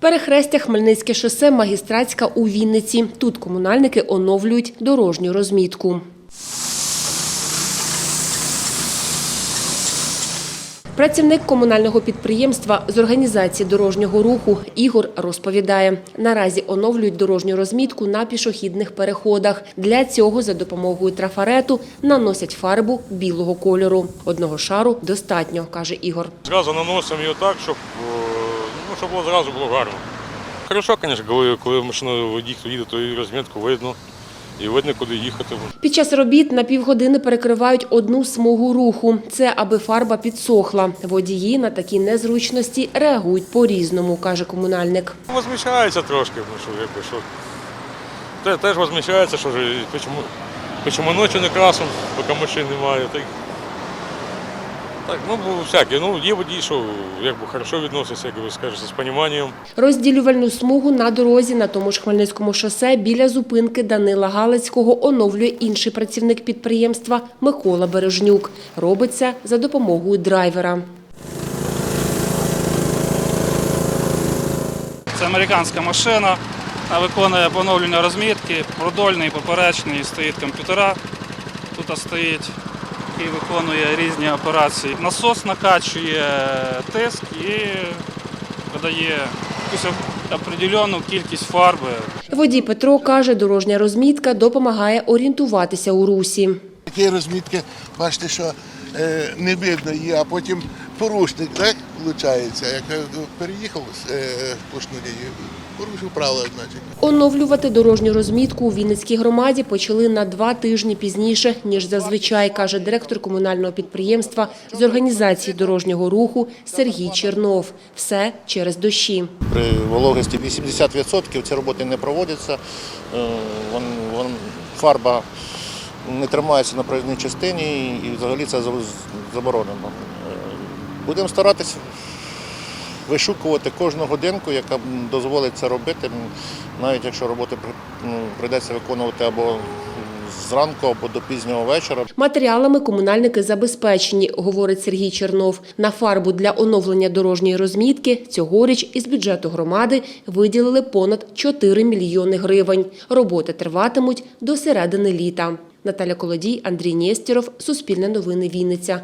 Перехрестя Хмельницьке шосе Магістратська у Вінниці. Тут комунальники оновлюють дорожню розмітку. Працівник комунального підприємства з організації дорожнього руху Ігор розповідає, наразі оновлюють дорожню розмітку на пішохідних переходах. Для цього за допомогою трафарету наносять фарбу білого кольору. Одного шару достатньо, каже Ігор. Зразу наносимо її так, щоб, щоб було зразу було гарно. Хорошо, звісно, коли, коли машина водій хто їде, то і розмітку видно. І видно, куди їхати. Під час робіт на півгодини перекривають одну смугу руху. Це аби фарба підсохла. Водії на такі незручності реагують по-різному, каже комунальник. Возмущається трошки, що, якби, що. Те, теж возмущається, що чому, чому ночі не красимо, поки машин немає. Так, ну, бо всяке. Ну, є водії, що якби, хорошо відносяться, як ви скажете, з розумінням. Розділювальну смугу на дорозі на тому ж Хмельницькому шосе біля зупинки Данила Галицького оновлює інший працівник підприємства Микола Бережнюк. Робиться за допомогою драйвера. Це американська машина, вона виконує поновлення розмітки, продольний, поперечний, стоїть комп'ютера. Тут стоїть, який виконує різні операції. Насос накачує тиск і видає якусь определену кількість фарби. Водій Петро каже, дорожня розмітка допомагає орієнтуватися у русі. Такі розмітки, бачите, що е, не видно її, а потім порушник, так, виходить, як е, переїхав е, сплошну лінію, порушив правила, значить. Оновлювати дорожню розмітку у Вінницькій громаді почали на два тижні пізніше, ніж зазвичай, каже директор комунального підприємства з організації дорожнього руху Сергій Чернов. Все через дощі. При вологості 80% ці роботи не проводяться. Е, вон- вон- Фарба не тримається на проїзній частині і взагалі це заборонено. Будемо старатися вишукувати кожну годинку, яка дозволить це робити, навіть якщо роботи ну, прийдеться виконувати або зранку, або до пізнього вечора. Матеріалами комунальники забезпечені, говорить Сергій Чернов. На фарбу для оновлення дорожньої розмітки цьогоріч із бюджету громади виділили понад 4 мільйони гривень. Роботи триватимуть до середини літа. Наталя Колодій, Андрій Нєстєров, Суспільне новини Вінниця.